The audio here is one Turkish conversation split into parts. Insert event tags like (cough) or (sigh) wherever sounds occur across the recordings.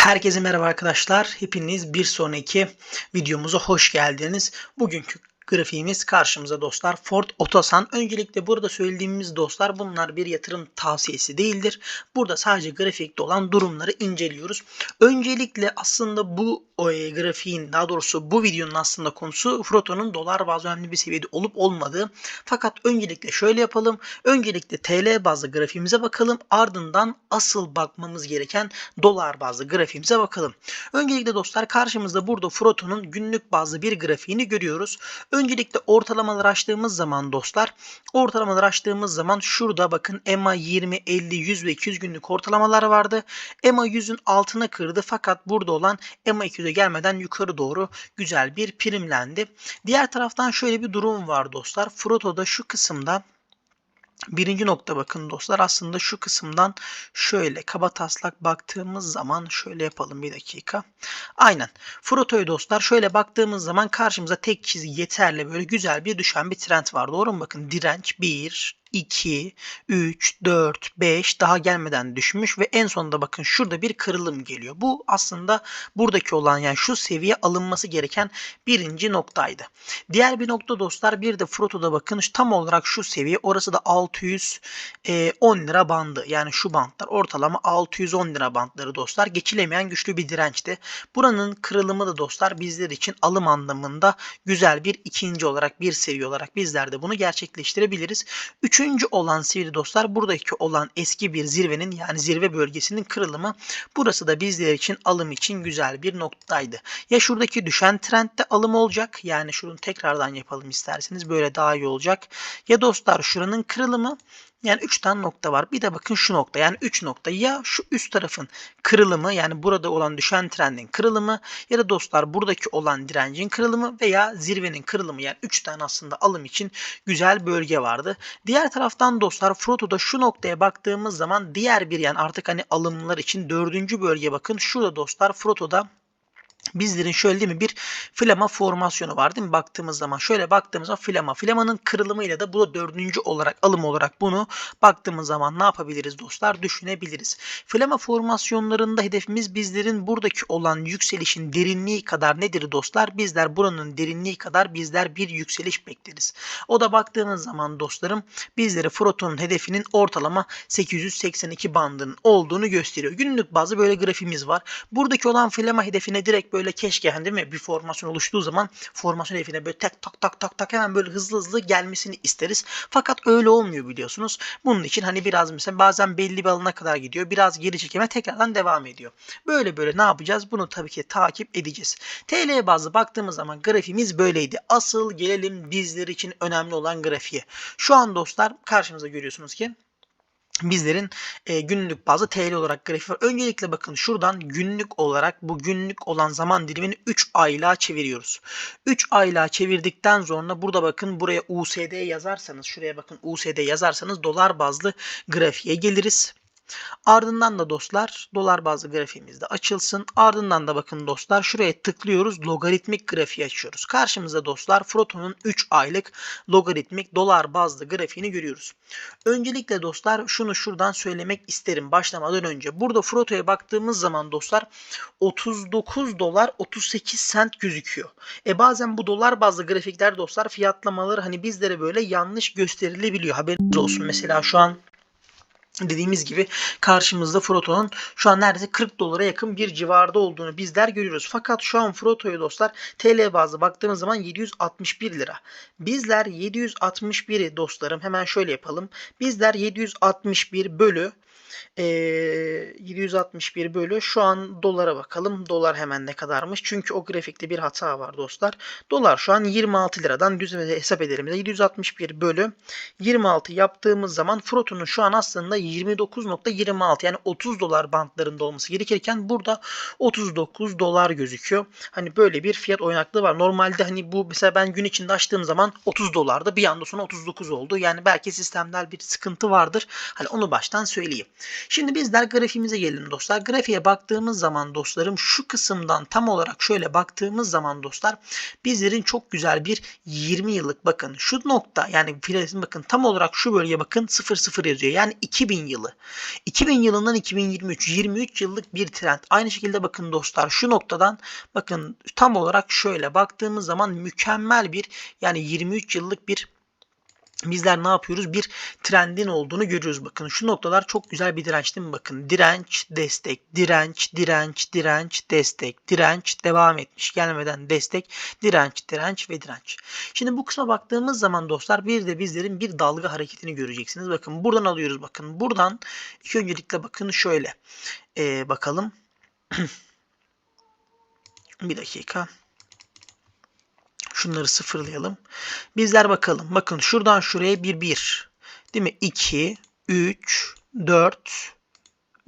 Herkese merhaba arkadaşlar. Hepiniz bir sonraki videomuza hoş geldiniz. Bugünkü grafiğimiz karşımıza dostlar. Ford Otosan. Öncelikle burada söylediğimiz dostlar bunlar bir yatırım tavsiyesi değildir. Burada sadece grafikte olan durumları inceliyoruz. Öncelikle aslında bu o, e, grafiğin daha doğrusu bu videonun aslında konusu Froto'nun dolar bazlı önemli bir seviyede olup olmadığı. Fakat öncelikle şöyle yapalım. Öncelikle TL bazlı grafiğimize bakalım. Ardından asıl bakmamız gereken dolar bazlı grafiğimize bakalım. Öncelikle dostlar karşımızda burada Froto'nun günlük bazlı bir grafiğini görüyoruz. Öncelikle ortalamalar açtığımız zaman dostlar ortalamalar açtığımız zaman şurada bakın EMA 20, 50, 100 ve 200 günlük ortalamalar vardı. EMA 100'ün altına kırdı fakat burada olan EMA 200'e gelmeden yukarı doğru güzel bir primlendi. Diğer taraftan şöyle bir durum var dostlar. Froto'da şu kısımda Birinci nokta bakın dostlar aslında şu kısımdan şöyle kaba taslak baktığımız zaman şöyle yapalım bir dakika. Aynen. Froto'ya dostlar şöyle baktığımız zaman karşımıza tek çizgi yeterli böyle güzel bir düşen bir trend var. Doğru mu? Bakın direnç 1, 2, 3, 4, 5 daha gelmeden düşmüş ve en sonunda bakın şurada bir kırılım geliyor. Bu aslında buradaki olan yani şu seviye alınması gereken birinci noktaydı. Diğer bir nokta dostlar bir de Froto'da bakın tam olarak şu seviye orası da 610 lira bandı. Yani şu bantlar ortalama 610 lira bantları dostlar. Geçilemeyen güçlü bir dirençti. Buranın kırılımı da dostlar bizler için alım anlamında güzel bir ikinci olarak bir seviye olarak bizler de bunu gerçekleştirebiliriz. Üçüncü Üçüncü olan sevgili dostlar buradaki olan eski bir zirvenin yani zirve bölgesinin kırılımı. Burası da bizler için alım için güzel bir noktaydı. Ya şuradaki düşen trendde alım olacak. Yani şunu tekrardan yapalım isterseniz böyle daha iyi olacak. Ya dostlar şuranın kırılımı yani 3 tane nokta var. Bir de bakın şu nokta. Yani 3 nokta. Ya şu üst tarafın kırılımı yani burada olan düşen trendin kırılımı ya da dostlar buradaki olan direncin kırılımı veya zirvenin kırılımı. Yani 3 tane aslında alım için güzel bölge vardı. Diğer taraftan dostlar Froto'da şu noktaya baktığımız zaman diğer bir yani artık hani alımlar için dördüncü bölge bakın. Şurada dostlar Froto'da Bizlerin şöyle değil mi bir flama formasyonu var değil mi? Baktığımız zaman şöyle baktığımız zaman flama. Flamanın kırılımıyla da bu da dördüncü olarak alım olarak bunu baktığımız zaman ne yapabiliriz dostlar? Düşünebiliriz. Flama formasyonlarında hedefimiz bizlerin buradaki olan yükselişin derinliği kadar nedir dostlar? Bizler buranın derinliği kadar bizler bir yükseliş bekleriz. O da baktığımız zaman dostlarım bizlere Froton'un hedefinin ortalama 882 bandının olduğunu gösteriyor. Günlük bazı böyle grafimiz var. Buradaki olan flama hedefine direkt böyle keşke hani değil mi bir formasyon oluştuğu zaman formasyon hedefine böyle tak tak tak tak tak hemen böyle hızlı hızlı gelmesini isteriz. Fakat öyle olmuyor biliyorsunuz. Bunun için hani biraz mesela bazen belli bir alana kadar gidiyor. Biraz geri çekime tekrardan devam ediyor. Böyle böyle ne yapacağız? Bunu tabii ki takip edeceğiz. TL bazlı baktığımız zaman grafimiz böyleydi. Asıl gelelim bizler için önemli olan grafiğe. Şu an dostlar karşımıza görüyorsunuz ki bizlerin e, günlük bazı TL olarak grafiği var. Öncelikle bakın şuradan günlük olarak bu günlük olan zaman dilimini 3 aylığa çeviriyoruz. 3 aylığa çevirdikten sonra burada bakın buraya USD yazarsanız şuraya bakın USD yazarsanız dolar bazlı grafiğe geliriz. Ardından da dostlar dolar bazlı grafiğimiz de açılsın. Ardından da bakın dostlar şuraya tıklıyoruz. Logaritmik grafiği açıyoruz. Karşımızda dostlar Froto'nun 3 aylık logaritmik dolar bazlı grafiğini görüyoruz. Öncelikle dostlar şunu şuradan söylemek isterim başlamadan önce. Burada Froto'ya baktığımız zaman dostlar 39 dolar 38 sent gözüküyor. E bazen bu dolar bazlı grafikler dostlar fiyatlamaları hani bizlere böyle yanlış gösterilebiliyor. Haberiniz olsun. Mesela şu an dediğimiz gibi karşımızda Froto'nun şu an neredeyse 40 dolara yakın bir civarda olduğunu bizler görüyoruz. Fakat şu an Froto'ya dostlar TL bazlı baktığımız zaman 761 lira. Bizler 761'i dostlarım hemen şöyle yapalım. Bizler 761 bölü e, 761 bölü şu an dolara bakalım. Dolar hemen ne kadarmış? Çünkü o grafikte bir hata var dostlar. Dolar şu an 26 liradan düz hesap edelim. 761 bölü 26 yaptığımız zaman Froto'nun şu an aslında 29.26 yani 30 dolar bantlarında olması gerekirken burada 39 dolar gözüküyor. Hani böyle bir fiyat oynaklığı var. Normalde hani bu mesela ben gün içinde açtığım zaman 30 dolarda bir anda sonra 39 oldu. Yani belki sistemsel bir sıkıntı vardır. Hani onu baştan söyleyeyim. Şimdi bizler grafiğimize gelelim dostlar. Grafiğe baktığımız zaman dostlarım şu kısımdan tam olarak şöyle baktığımız zaman dostlar bizlerin çok güzel bir 20 yıllık bakın şu nokta yani filesin bakın tam olarak şu bölge bakın 00 yazıyor. Yani 2000 yılı. 2000 yılından 2023 23 yıllık bir trend. Aynı şekilde bakın dostlar şu noktadan bakın tam olarak şöyle baktığımız zaman mükemmel bir yani 23 yıllık bir bizler ne yapıyoruz? Bir trendin olduğunu görüyoruz. Bakın şu noktalar çok güzel bir direnç değil mi? Bakın direnç, destek, direnç, direnç, direnç, destek, direnç devam etmiş. Gelmeden destek, direnç, direnç ve direnç. Şimdi bu kısma baktığımız zaman dostlar bir de bizlerin bir dalga hareketini göreceksiniz. Bakın buradan alıyoruz. Bakın buradan ilk öncelikle bakın şöyle. Ee, bakalım. (clears throat) bir dakika. Şunları sıfırlayalım. Bizler bakalım. Bakın şuradan şuraya bir 1. Değil mi? 2, 3, 4,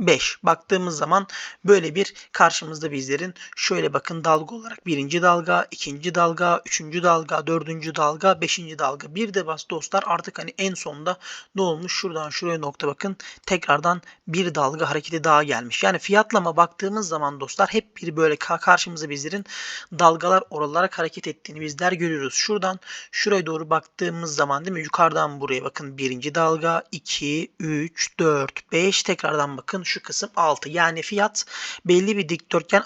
5. Baktığımız zaman böyle bir karşımızda bizlerin şöyle bakın dalga olarak birinci dalga, ikinci dalga, üçüncü dalga, dördüncü dalga, beşinci dalga. Bir de bas dostlar artık hani en sonda ne olmuş? Şuradan şuraya nokta bakın. Tekrardan bir dalga hareketi daha gelmiş. Yani fiyatlama baktığımız zaman dostlar hep bir böyle karşımıza bizlerin dalgalar olarak hareket ettiğini bizler görüyoruz. Şuradan şuraya doğru baktığımız zaman değil mi? Yukarıdan buraya bakın birinci dalga, 2, 3, 4, 5 tekrardan bakın şu kısım 6. Yani fiyat belli bir dikdörtgen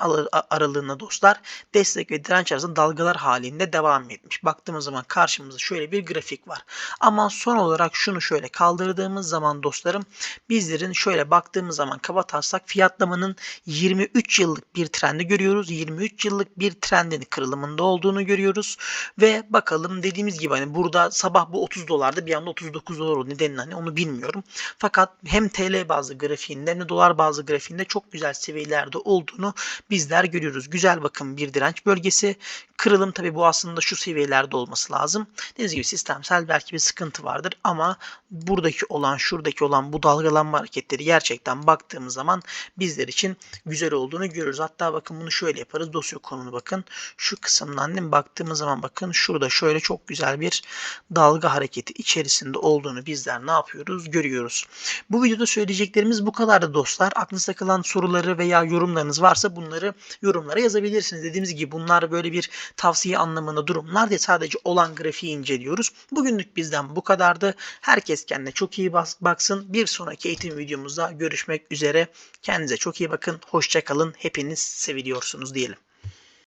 aralığında dostlar destek ve direnç arasında dalgalar halinde devam etmiş. Baktığımız zaman karşımızda şöyle bir grafik var. Ama son olarak şunu şöyle kaldırdığımız zaman dostlarım bizlerin şöyle baktığımız zaman kaba taslak fiyatlamanın 23 yıllık bir trendi görüyoruz. 23 yıllık bir trendin kırılımında olduğunu görüyoruz. Ve bakalım dediğimiz gibi hani burada sabah bu 30 dolarda bir anda 39 dolar oldu. Nedenini hani onu bilmiyorum. Fakat hem TL bazı grafiğinde hem de dolar bazı grafiğinde çok güzel seviyelerde olduğunu bizler görüyoruz. Güzel bakın bir direnç bölgesi. Kırılım tabi bu aslında şu seviyelerde olması lazım. Dediğiniz gibi sistemsel belki bir sıkıntı vardır ama buradaki olan şuradaki olan bu dalgalanma hareketleri gerçekten baktığımız zaman bizler için güzel olduğunu görürüz. Hatta bakın bunu şöyle yaparız. Dosya konumunu bakın. Şu kısımdan değil mi? baktığımız zaman bakın şurada şöyle çok güzel bir dalga hareketi içerisinde olduğunu bizler ne yapıyoruz? Görüyoruz. Bu videoda söyleyeceklerimiz bu kadardı dostlar. Aklınıza takılan soruları veya yorumlarınız varsa bunları yorumlara yazabilirsiniz. Dediğimiz gibi bunlar böyle bir tavsiye anlamında durumlar değil. Sadece olan grafiği inceliyoruz. Bugünlük bizden bu kadardı. Herkes kendine çok iyi baksın. Bir sonraki eğitim videomuzda görüşmek üzere. Kendinize çok iyi bakın. Hoşçakalın. Hepiniz seviliyorsunuz diyelim.